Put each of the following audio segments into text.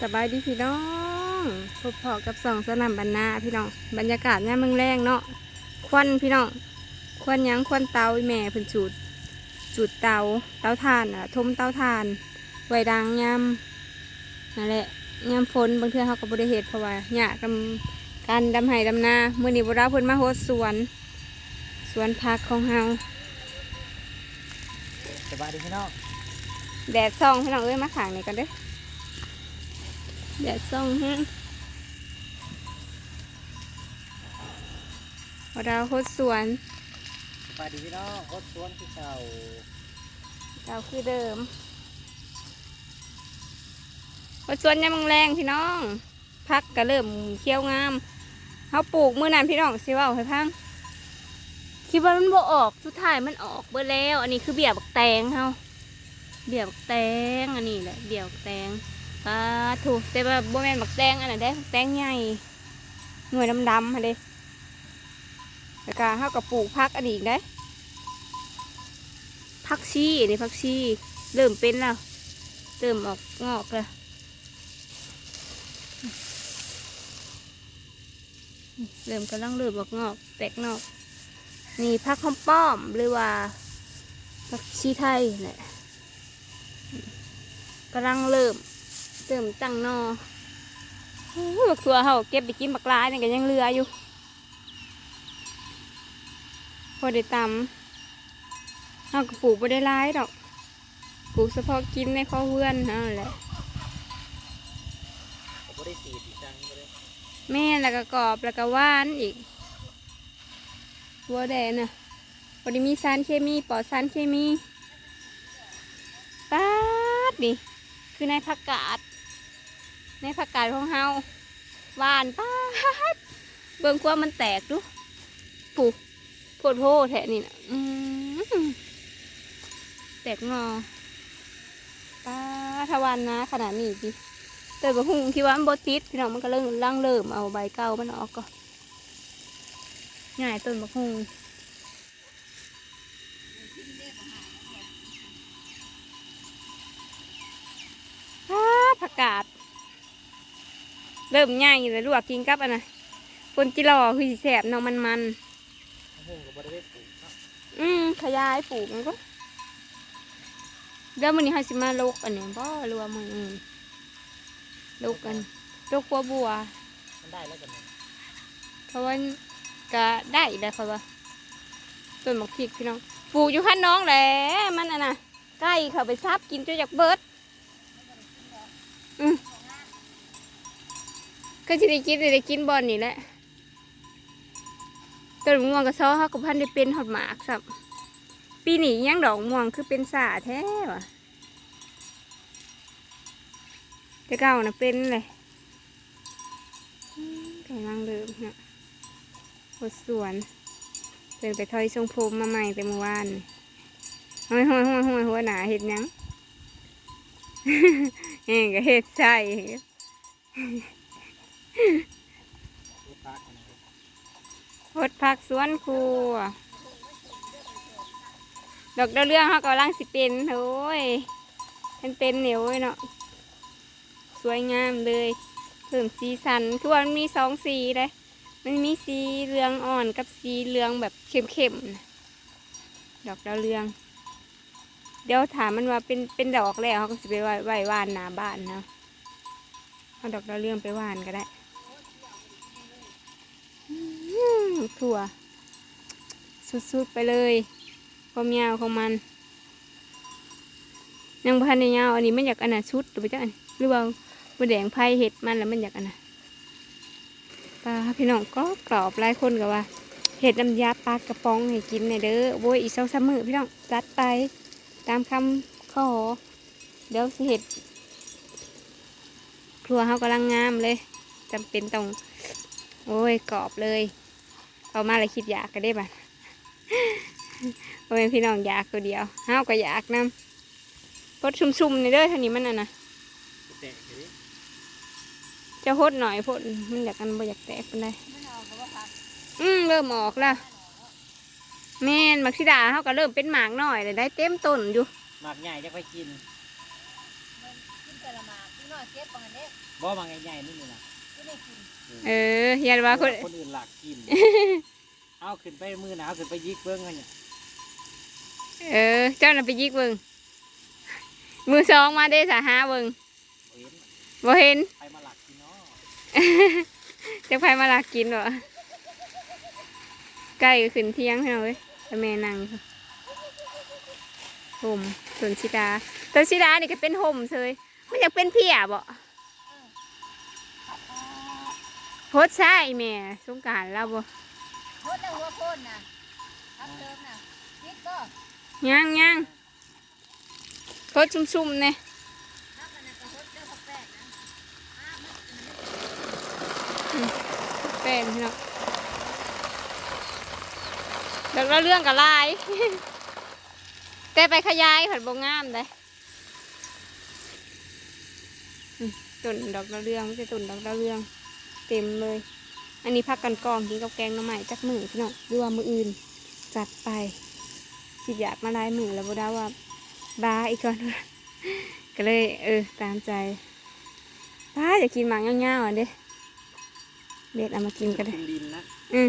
สบายดีพี่น้องพบพอกับสองสนามบรรณาพี่น้องบรรยากาศเนี่ยามเมืองแรงเนาะควันพี่น้องควันหยังควันเตาอีแม่เพิ่นจูดจูดเตาเตาถ่านอะทมเตาถ่านไว้ดังยามนั่นแหละยามฝนบางเทื่อเขาก็บริเหตุเพราะว่าหยากกำการดำไห้ดำนาเมื่อนี้บราเพิ่นมาโฮสสวน สวนผักของเฮาสบายดีพี่น้องแดดส่องพี่น้องเอ้ยมาขางนี่กันเด้อ แดดส่องฮะพอดาวโคตรสวนสบายดีพี่น้องโคตรสวนที่เก่าดาวคือเดิมโคตรสวนยามมงแรงพี่น้องพักก็เริ่มเคี้ยวงามเขาปลูกมื่อนั้นพี่น้องสิเว่าให้พังคิดว่ามันบ่ออกสุดท้ายมันออกเบิดแล้ว อันนี้คือเบียบักแตงเฮาเบียบักแตงอันนี้แหละเบียบักแตง ปลาถูกแต่ว่าบ่แม่นบักแตงอันนั้นได้แตงใหญ่หน่วยดำๆฮะเด้แล้วก็เฮากับปลูกพักอันอีกได้พักชีอันนี้พักชีเริ่มเป็นแล้วเริ่มออกงอกแล้วเริ่มกำลังเริ่มออกงอกแตกงอกนี่พักหอมป้อมหรือว่าพักชีไทยแหละกำลังเริ่ม เติมตั้งนอโอ้ยบักทัวเขาเก็บไปกินบักลายนี่ก็ยังเหลืออยู่ พอได้ตำเขาก็ปลูกไม่ได้ร้ายดอก ปลูกเฉพาะกินในข้อเพื่อนนั่นแหละผมไม่ได้สีดอีกจังเลยแม่แล้วก็กรอบแล้วก็หว่านอีกวัวแดงน่ะพอดีมีสารเคมีปลอดสารเคมีป๊าดนี่คือในผักกาด ในผักกาดของเฮาหวานป๊าดเบิ่งกว่ามันแตกดูปูโพดโพแทะนี่นะอืแตกงอป้าทวันนะ ขนาดนี้ดิแต่บะหุงคิดว่ามันบดติดพี่น้องมันก็เริ่มร่างเริ่มเอาใบเก่ามันออกก็ง่ายต้นบะหุงอ้าผักกาด เริ่มง่ายอยู่เลยลวกกินกับอันน่ะคนจิรอคือสิแสบเนาะมันมันหุ่งกับบริเวณปลูกเนาะๆอืมขยายปลูกมันก็เดี๋ยวมันนี้เขาสิมาลกอันนี้บ่รัวามืออื่นลกกันลกบัวบัวมันได้แล้วกันเนี่ยเพราะว่าก็ได้ได้ค่ะว่าต้นหมกพริกพี่น้องปลูกอยู่ข้างน้องแหละมันอะนะใกล้เขาไปซับกินจนอยากเบิดอืม ก็จะได้กินได้กินบอลนี่แหละต้นม่วงกับซ้อเขากับพันได้เป็นหอดหมากสับปีนี้ยังดอกม่วงคือเป็นสาแท้วะแต่เก่านะเป็นเลยกำลังเริ่มฮะหดสวนเพิ่นไปทอยทรงผมมาใหม่แต่เมื่อวานห้อยห้อยห้อยห้อยหัวหนาเห็ดยังเองก็เห็ดใช่ ลูกค้ากันนะหดผักสวนครัวดอกดาวเรืองเขากำลังสิเป็นโอ้ยเป็นเป็นเหนียวเว้ยเนาะสวยงามเลยเพิ่มสีสันคือว่ามันมีสองสีเลยมันมีสีเหลืองอ่อนกับสีเหลืองแบบเข้มๆดอกดาวเรือง เดี๋ยวถามมันว่าเป็นเป็นดอกแล้วเขาก็สิไปไหว้ไหว้วานหนาบ้านเนาะเอาดอกดาวเรืองไปวานก็ได้ อื มถั่ว สุดๆไปเลยความยาวของมันยังพันในยาวอันนี้มันอยากอันน่ะชุดหรือไปจ้ะอันหรือว่าบนแดงไผ่เห็ดมันแล้วมันอยากอันน่ะปลาพี่น้องก็กรอบหลายคนกับว่าเห็ดน้ำยาปลากระป๋องให้กินในเด้อโว้ยอีกสองสามมือพี่น้องจัดไปตามคำขอเดี๋ยวสิเห็ดครัวเขากำลังงามเลยจำเป็นต้อง โอ้ยกรอบเลย เอามาเลยคิดอยากก็ได้บ่ะโอ้ยพี่น้องอยากตัวเดียวเฮาก็อยากนำพดชุ่มๆในเด้อท่านี้มันน่ะนะแตกเลยจะพดหน่อยพดมันอยากกันบ่อยากแตกปานใดอืมเริ่มออกแล้วแม่นมักซิดาเฮาก็เริ่มเป็นหมากหน่อยเลยได้เต็มต้นอยู่หมากใหญ่จะไปกินกินแต่ละหมากนิดหน่อยเก็บปังเด็กบ่มาใหญ่ๆนี่นี่นะไม่ได้กิน เออเฮียนว่าคนคนอื่นหลักกิน เอาขึ้นไปมือหนาวขึ้นไปยิกเบิ้งกันเนี่ยเออ เจ้าน่ะไปยิกเบิ่งมือสองมาได้สาหาเบิ่งบ่เห็นบ่เห็นใครมาหลักกินเนาะจะไปมาลากกินบ่ใกล้ก็ขึ้นเที่ยงให้เราเว้ยแต่แม่นั่งอยู่ห่มส่วนชิดาต้นชิดานี่ก็เป็นห่มเฉยไม่อยากเป็นเพียบ่ โพดใช่แม่สงกรารแล้วบ่โคตรแล้วหัวโคนน่ะทับเติมน่ะคิดก็ยังยังโพดชุ่มๆเนี่ยนับมันน่ะก็โคตรเจ้าผักแป้งนะอ้ามันเป็นพี่น้องแล้วเราเรื่องกับลาย แต่ไปขยายผัดบงงามเลยอืมตุ่นดอกดาวเรืองไม่ใช่ตุ่นดอกดาวเรือง เต็มเลย อันนี้พักกันกองกินกับแกงหน้ำใหม่จักมือพี่น้องหรือว่ามืออื่นจัดไปสิอยากมาลายมือแล้วบ่ได้ว่าบ้าอีกก่อนก็เลยเออตามใจบ้าอยากกินหมากเงาๆอะเด้เด็ดเอามากินกันเลยคุมดินนะอืม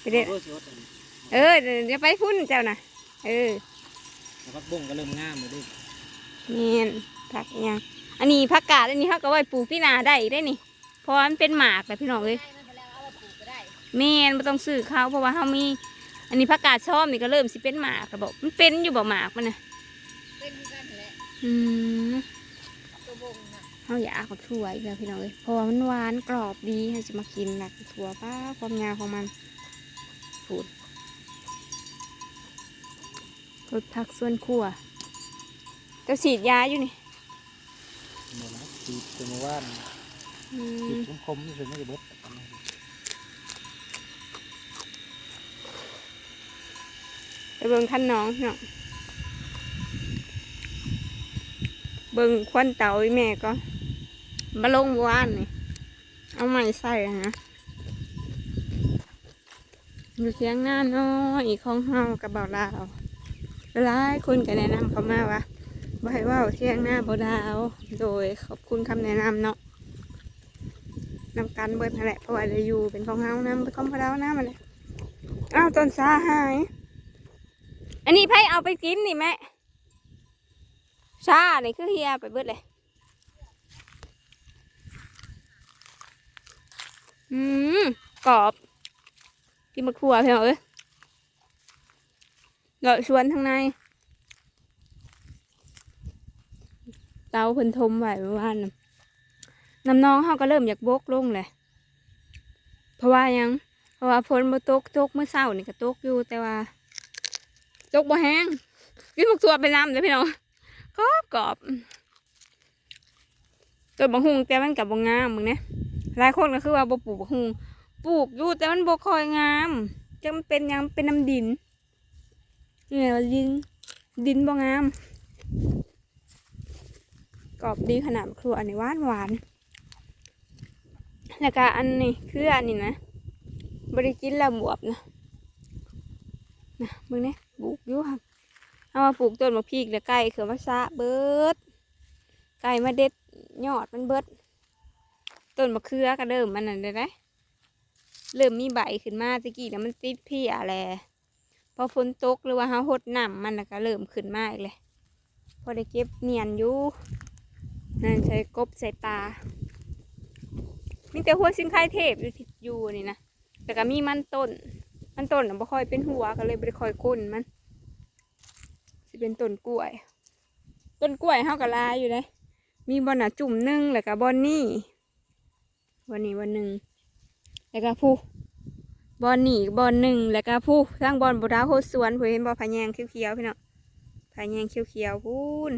ไปเด็ดโอ้สิว่าแต่เออเดี๋ยวไปพุ่นเจ้านะเออแล้วพักบุ้งก็เริ่มงามเลยเด้วยเนียนผักอิหยังอันนี้ผักกาดอันนี้เขาก็ไว้ปลูกที่นาได้อีกได้นี่ เพราะว่ามันเป็นหมากเลยพี่น้องเลยได้มันไปแล้วเอาไปปลูกก็ได้แม่นไม่ต้องซื้อเขาเพราะว่าเขามี อันนี้ผักกาดชอบนี่ก็เริ่มสิเป็นหมากระบอกมันเป็นอยู่บ่หมากมันนะเป็นคือกันแหละอืมตัวบงน่ะเขาอยากเอาถั่วอีกแล้วพี่น้องเลยเพราะว่ามันหวานกรอบดีเขาจะมากินหลักถั่วป้าความยาวของมันพูดรดผักส่วนขั่วจะฉีดยาอยู่นี่หมดนะตีตัวเมื่อวาน อืตีมคมๆนี่คือไม่ได้เบิดไปเบิ่งขั้นน้องเนาะเบิ่งควันเต่าอีแม่ก็มาลงเมื่อวานนี่ เอาใหม่ใส่อะนะอยู่เสียงหน้าน้อยของเฮากับเบาลาวหลายคนก็แนะนำเขามาว่าบ่ให้ว่าเสียงหน้าเบาดาว โดยขอบคุณคำแนะนำเนาะ นำกันเบิดนั่นแหละเพราะว่าได้อยู่เป็นของเฮานำเป็นของพวกเรานะมันแหละอ้าวต้นสาหาย อันนี้ไผเอาไปกินนี่แม่ชานี่คือเฮียไปเบิดเลยอืมกรอบกินมะครัวเพียงเอ้ยเลาะชวนทางในเตาเพิ่นทมไหว้เมื่อวานนะ น้ำน้องเขาก็เริ่มอยากบกลงเลยเพราะว่ายังเพราะว่าฝนมาตกตกเมื่อเช้านี่ก็ตกอยู่แต่ว่า ตกบ่แห้งกินมะครัวไปน้ำเลยพี่น้องกรอบกรอบตัวบะฮุงแต่มันกับบงามมึงนี่ยหลายคนก็คือว่าบ่ปลูกบักฮุงปลูกอยู่แต่มันบ่คอยงามจังมันเป็นยังเป็นน้ำดินนี่แหละว่าดินดินบ่งามกรอบดีขนาดครัวอันนี้หวานหวาน แล้วก็อันนี้คืออันนี้นะบริกินล้วบวบนะนะมึงเนี่ยปลูกอยู่ครับเอามาปลูกต้นมะพริกแล้วไก่เขือมาซะเบิดไก่มาเด็ดยอดมันเบิดต้นมะเขือก็เริ่มมันนั่นเลยนะเริ่มมีใบขึ้นมาตะกี้นะมันติดเพี่อะไรพอฝนตกหรือว่าเฮาหดน้ำมันนะก็เริ่มขึ้นมาอีกเลย พอได้เก็บเนียนอยู่นั่นใช้กบใส่ปลา มีแต่หัวสิงไข่เทพอยู่ที่อยู่นี่นะแต่ก็มีมันต้น มันต้นน่ะบ่ค่อยเป็นหัวก็เลยบ่ได้ค่อยก้นมันสิเป็นต้นกล้วย ต้นกล้วยเฮาก็ลายอยู่เลยมีบอนน่ะจุ่มหนึ่งแล้วก็บอนนี่บอนนี่บอนหนึ่งแล้วก็ผู้บอนนี่บอนหนึ่งแล้วก็ผู้สร้างบอนบุดาโคสวนผู้เห็นบอพะแยงเขียวๆพี่น้องพะแยงเขียวๆพูน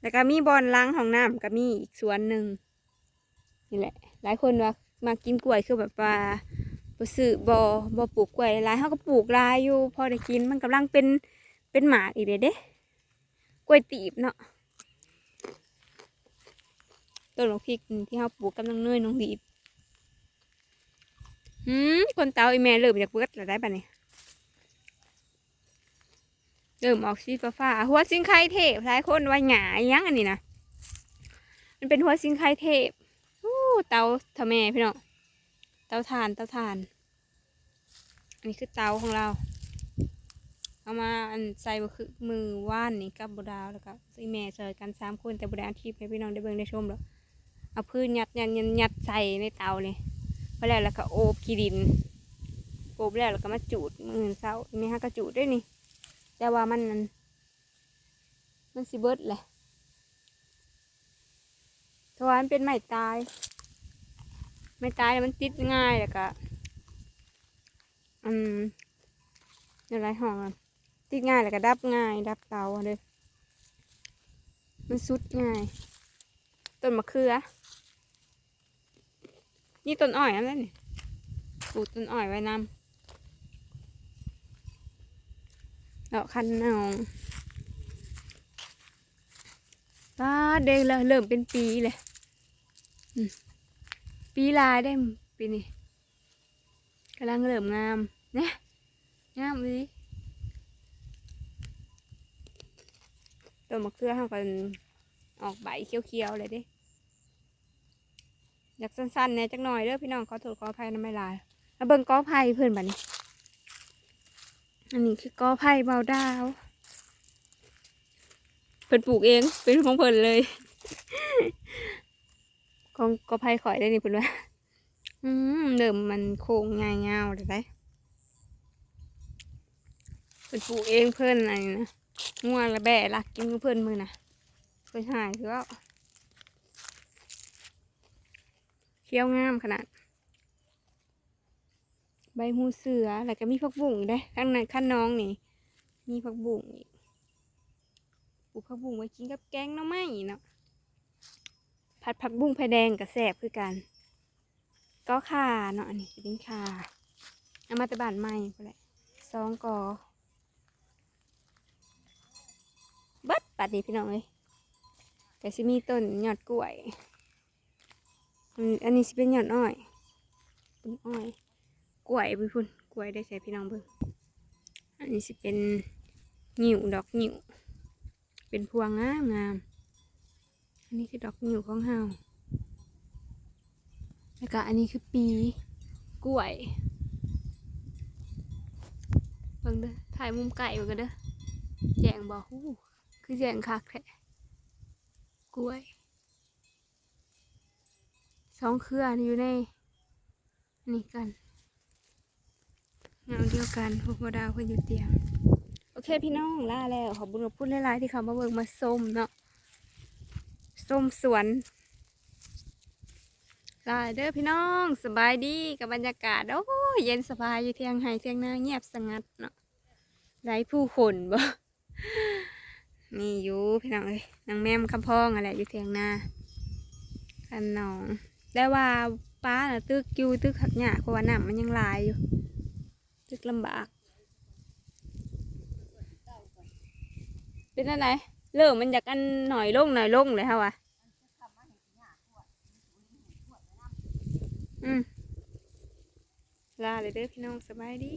แล้วก็มีบอนล้างห้องน้ำก็มีอีกสวนหนึ่ง นี่แหละ หลายคนว่ามากินกล้วยคือแบบว่าบ่ซื้อบ่บ่ปลูกกล้วยหลายเขาก็ปลูกหลายอยู่ พอได้กินมันกำลังเป็นเป็นหมากอีกเด้เด้กล้วยตีบเนาะต้นมะพริกที่เขาปลูกกำลังเนยน้องดีบหืมคนเตาอีแม่เริ่มจากเบิดแล้วได้ปะเนี่ยเริ่มออกสีฟ้าๆหัวสิงไข่เทพหลายคนว่าหงายยังอันนี้นะมันเป็นหัวสิงไคเทพ เตาทะแม่พี่น้องเตาถ่านเตาถ่าน อันนี้คือเตาของเรา เอามาอันใส่บ่คือมือว่านนี่กับบดาวแล้วก็ใส่แม่เจอกันสามคนแต่บไดเอาทีให้พี่น้องได้เบิ่งได้ชมแล้วเอาพื้นยัดยัดยัดยัดใส่ในเตาเลยพอแล้วแล้วก็โอบขี้ดินโอบแล้วแล้วก็มาจูดมือเสานี่ฮะก็จูดด้วยนี่ แต่ว่ามันนั่นมันสิเบิดแหละเพราว่ามันเป็นไม้ตาย ไม้ตายแล้วมันติดง่ายแล้วก็อืมอะไรห้องติดง่ายแล้วก็ดับง่าย ดับเตาเลยมันสุดง่าย ต้นมะเขือ นี่ต้นอ้อยนั่นแหละนี่ปลูกต้นอ้อยไว้นำแล้วคันนองป้าเด็กแล้วเริ่มเป็นปีเลยอืม ปีลายได้ปีนี้กำลังเริ่มงามนี่ยงามเลยต้นมะเขือเขากันออกใบเขียวๆเลยดิอยากสั้นๆเนี่ยจักหน่อยเด้อพี่น้องขอโทษขออภัยนะไม่ลายแล้วเบิ่งกอไผ่เพื่อนบัดนี้ อันนี้คือกอไผ่เบาดาว เพิ่นปลูกเองเป็นของเพิ่นเลย ของกอไผ่ข่อยได้นี่เพิ่นว่า อืมเริ่มมันโค้งง่ายเงาเลยได้เพิ่นปลูกเองเพิ่นอะไรนะงัวละแบะลักกินกับเพิ่นมือนะเพิ่นหายคือว่าเขี้ยวงามขนาด ใบหูเสือแล้วก็มีผักบุ้งได้ข้างในข้างน้องนี่ มีผักบุ้งอีกปลูกผักบุ้งไว้กินกับแกงหน้ำไม้เนาะ ผัดผักบุ้งไผ่แดงกับแสบคือกัน ก็ข่าเนาะอันนี้จะเป็นข่าเอามาตะบานใหม่ไปแหละสองกอบัดปัดนี้พี่น้องเลยแต่สิมีต้นยอดกล้วย อันนี้สิเป็นหยอดอ้อยเป็นอ้อย กล้วยพี่พุ่นกล้วยได้ใส่พี่น้องเบิ่งอันนี้สิเป็นหนิวดอกหนิวเป็นพวงงามงาม อันนี้คือดอกหนิวของเฮาแล้วก็อันนี้คือปีกล้วยเบิ่งเด้อถ่ายมุมไก่เบิ่งกันเด้อแจงบอกฮู้คือแจงคักแท้กล้วยสองเครืออยู่ในนี่กันเงาเดียวกันพวกบดาวเพื่อนอยู่เตียง โอเคพี่น้องล่าแล้วขอบคุณขอบคุณหลายๆที่เขามาเบิกมาส้มเนาะ ส้มสวนลาเด้อพี่น้องสบายดีกับบรรยากาศโอ้ยเย็นสบายอยู่เทียงไห้เทียงนาเงียบสงัดเนาะไร้ผู้คนบ่นี่อยู่พี่น้องเอ้ยนางแม่มคำพ้องอะไรอยู่เทียงนากันน้องแต่ว่าป้าน่ะตึกอยู่ตึกขักหยาเพราะว่าน้ำมันยังลายอยู่ ตึกลำบาก เป็นอะไร เริ่มมันจากอันหน่อยลงหน่อยลงเลยฮะวะอืมลาเลยเด้อพี่น้องสบายดี